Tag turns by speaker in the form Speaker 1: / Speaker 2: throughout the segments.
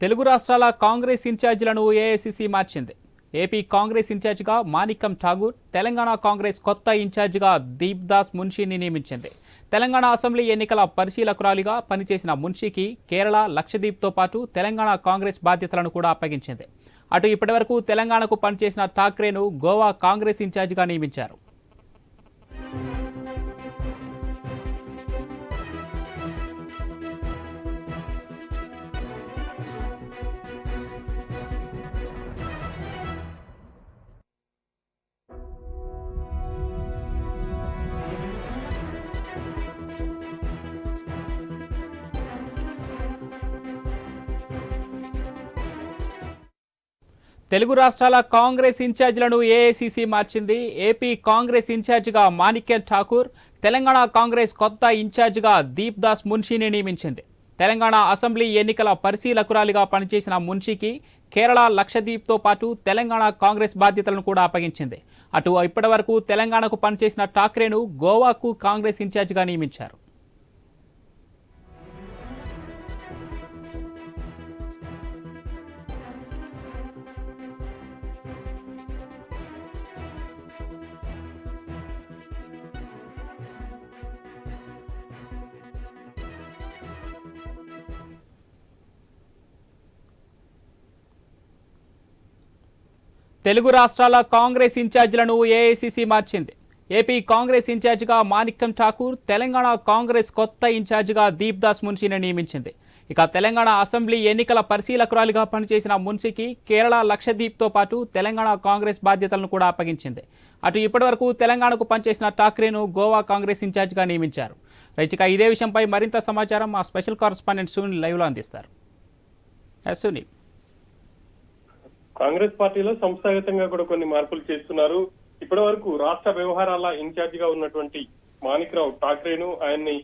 Speaker 1: తెలుగు రాష్ట్రాల కాంగ్రెస్ ఇన్ఛార్జీలను ఏఐసిసి మార్చింది. ఏపీ కాంగ్రెస్ ఇన్ఛార్జిగా మాణికం ఠాగూర్ తెలంగాణ కాంగ్రెస్ కొత్త ఇన్ఛార్జిగా దీప్దాస్ మున్షీని నియమించింది. తెలంగాణ అసెంబ్లీ ఎన్నికల పరిశీలకురాలిగా పనిచేసిన మున్షీకి కేరళ లక్షద్వీప్తో పాటు తెలంగాణ కాంగ్రెస్ బాధ్యతలను కూడా అప్పగించింది. అటు ఇప్పటివరకు తెలంగాణకు పనిచేసిన ఠాక్రేను గోవా కాంగ్రెస్ ఇన్ఛార్జిగా నియమించారు. తెలుగు రాష్ట్రాల కాంగ్రెస్ ఇన్ఛార్జీలను ఏఐసిసి మార్చింది. ఏపీ కాంగ్రెస్ ఇన్ఛార్జిగా మాణిక్యం ఠాకూర్ తెలంగాణ కాంగ్రెస్ కొత్త ఇన్ఛార్జిగా దీప్ దాస్ మున్షీని నియమించింది. తెలంగాణ అసెంబ్లీ ఎన్నికల పరిశీలకురాలిగా పనిచేసిన మున్షీకి కేరళ లక్షద్వీప్తో పాటు తెలంగాణ కాంగ్రెస్ బాధ్యతలను కూడా అప్పగించింది. అటు ఇప్పటివరకు తెలంగాణకు పనిచేసిన ఠాక్రేను గోవాకు కాంగ్రెస్ ఇన్ఛార్జిగా నియమించారు. తెలుగు రాష్ట్రాల కాంగ్రెస్ ఇన్ఛార్జీలను ఏఐసిసి మార్చింది. ఏపీ కాంగ్రెస్ ఇన్ఛార్జిగా మాణిక్యం ఠాకూర్ తెలంగాణ కాంగ్రెస్ కొత్త ఇన్ఛార్జిగా దీప్ దాస్ మున్షీని నియమించింది. ఇక తెలంగాణ అసెంబ్లీ ఎన్నికల పరిశీలకురాలిగా పనిచేసిన మున్షికి కేరళ లక్షద్వీప్తో పాటు తెలంగాణ కాంగ్రెస్ బాధ్యతలను కూడా అప్పగించింది. అటు ఇప్పటివరకు తెలంగాణకు పనిచేసిన ఠాక్రేను గోవా కాంగ్రెస్ ఇన్ఛార్జిగా నియమించారు. రైతుక ఇదే విషయంపై మరింత సమాచారం మా స్పెషల్ కరస్పాండెంట్ సునీల్ లైవ్లో అందిస్తారు. సునీల్.
Speaker 2: కాంగ్రెస్ పార్టీలో సంస్థాగతంగా కూడా కొన్ని మార్పులు చేస్తున్నారు. ఇప్పటి వరకు రాష్ట్ర వ్యవహారాల ఇన్ఛార్జ్గా ఉన్నటువంటి మాణిక్రావు ఠాక్రేను ఆయన్ని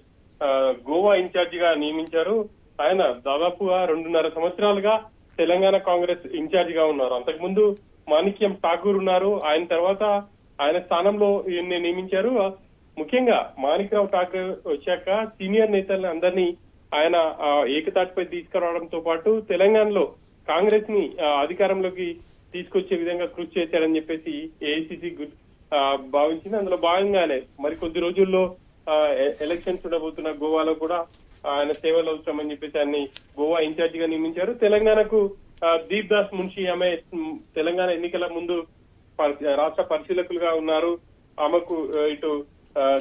Speaker 2: గోవా ఇన్ఛార్జ్గా నియమించారు. ఆయన దాదాపుగా రెండున్నర సంవత్సరాలుగా తెలంగాణ కాంగ్రెస్ ఇన్ఛార్జ్గా ఉన్నారు. అంతకుముందు మాణిక్యం ఠాకూర్ ఉన్నారు. ఆయన తర్వాత ఆయన స్థానంలో ఈయన్ని నియమించారు. ముఖ్యంగా మాణిక్రావు ఠాకూర్ వచ్చాక సీనియర్ నేతల్ని అందరినీ ఆయన ఆ, ఏకతాటిపై తీసుకురావడంతో పాటు తెలంగాణలో కాంగ్రెస్ని అధికారంలోకి తీసుకొచ్చే విధంగా కృషి చేశాడని చెప్పేసి ఏఐసిసి భావించింది. అందులో భాగంగానే మరి కొద్ది రోజుల్లో ఆ, ఎలక్షన్స్ ఉండబోతున్న గోవాలో కూడా ఆయన సేవలు అవసరమని చెప్పేసి ఆయన్ని గోవా ఇన్ఛార్జ్గా నియమించారు. తెలంగాణకు దీప్ దాస్ మున్షి ఆమె తెలంగాణ ఎన్నికల ముందు రాష్ట్ర పరిశీలకులుగా ఉన్నారు. ఆమెకు ఇటు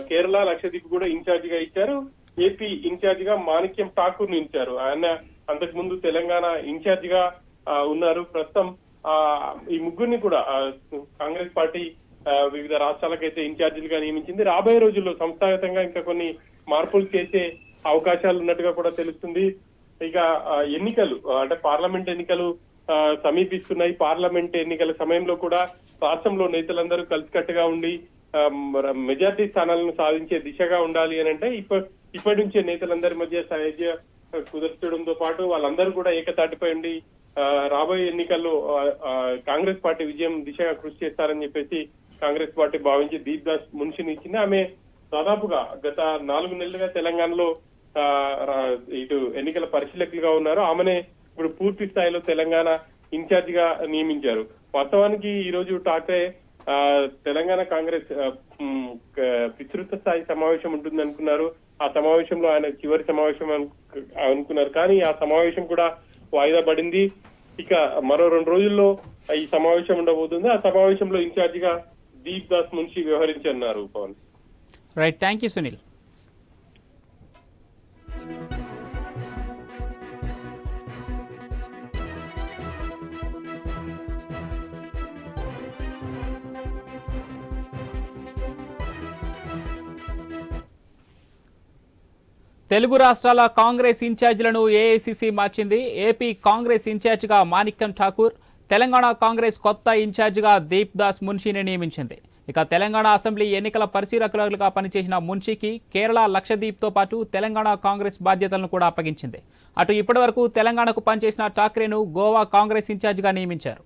Speaker 2: కేరళ లక్షద్వీప్ కూడా ఇన్ఛార్జ్గా ఇచ్చారు. ఏపీ ఇన్ఛార్జ్గా మాణిక్యం ఠాకూర్ నిలిచారు ఆయన అంతకు ముందు తెలంగాణ ఇన్ఛార్జ్గా ఆ, ఉన్నారు. ప్రస్తుతం ఆ, ఈ ముగ్గురిని కూడా కాంగ్రెస్ పార్టీ వివిధ రాష్ట్రాలకైతే ఇన్ఛార్జీలుగా నియమించింది. రాబోయే రోజుల్లో సంస్థాగతంగా ఇంకా కొన్ని మార్పులు చేసే అవకాశాలు ఉన్నట్టుగా కూడా తెలుస్తుంది. ఇక ఆ, ఎన్నికలు అంటే పార్లమెంట్ ఎన్నికలు సమీపిస్తున్నాయి. పార్లమెంట్ ఎన్నికల సమయంలో కూడా రాష్ట్రంలో నేతలందరూ కలిసికట్టుగా ఉండి మెజార్టీ స్థానాలను సాధించే దిశగా ఉండాలి అని అంటే ఇప్పటి ఇప్పటి నుంచే నేతలందరి మధ్య సహజ కుదర్చడంతో పాటు వాళ్ళందరూ కూడా ఏకతాటిపై ఉండి ఆ, రాబోయే ఎన్నికల్లో ఆ, కాంగ్రెస్ పార్టీ విజయం దిశగా కృషి చేస్తారని చెప్పేసి కాంగ్రెస్ పార్టీ భావించి దీప్ దాస్ మున్షిని ఇచ్చింది. ఆమె దాదాపుగా గత నాలుగు నెలలుగా తెలంగాణలో ఆ, ఇటు ఎన్నికల పరిశీలకులుగా ఉన్నారు. ఆమెనే ఇప్పుడు పూర్తి స్థాయిలో తెలంగాణ ఇన్ఛార్జ్గా నియమించారు. వాస్తవానికి ఈ రోజు ఠాక్రే తెలంగాణ కాంగ్రెస్ విస్తృత స్థాయి సమావేశం ఉంటుంది అనుకున్నారు ఆ సమావేశంలో ఆయన చివరి సమావేశం అనుకున్నారు. కానీ ఆ సమావేశం కూడా వాయిదా పడింది. ఇక మరో రెండు రోజుల్లో ఈ సమావేశం ఉండబోతుంది. ఆ సమావేశంలో ఇన్ఛార్జిగా Deep Das Munshi వ్యవహరించన్నారు Pawan.
Speaker 1: Right thank you Sunil Telugu రాష్ట్రాల కాంగ్రెస్ ఇన్ఛార్జీలను ఏఐసిసి మార్చింది. ఏపీ కాంగ్రెస్ ఇన్ఛార్జిగా మాణిక్యం ఠాకూర్ తెలంగాణ కాంగ్రెస్ కొత్త ఇన్ఛార్జిగా దీప్ దాస్ మున్షీని నియమించింది. ఇక తెలంగాణ అసెంబ్లీ ఎన్నికల పరిశీలకులుగా పనిచేసిన మున్షీకి కేరళ లక్షద్వీప్తో పాటు తెలంగాణ కాంగ్రెస్ బాధ్యతలను కూడా అప్పగించింది. అటు ఇప్పటివరకు తెలంగాణకు పనిచేసిన ఠాక్రేను గోవా కాంగ్రెస్ ఇన్ఛార్జిగా నియమించారు.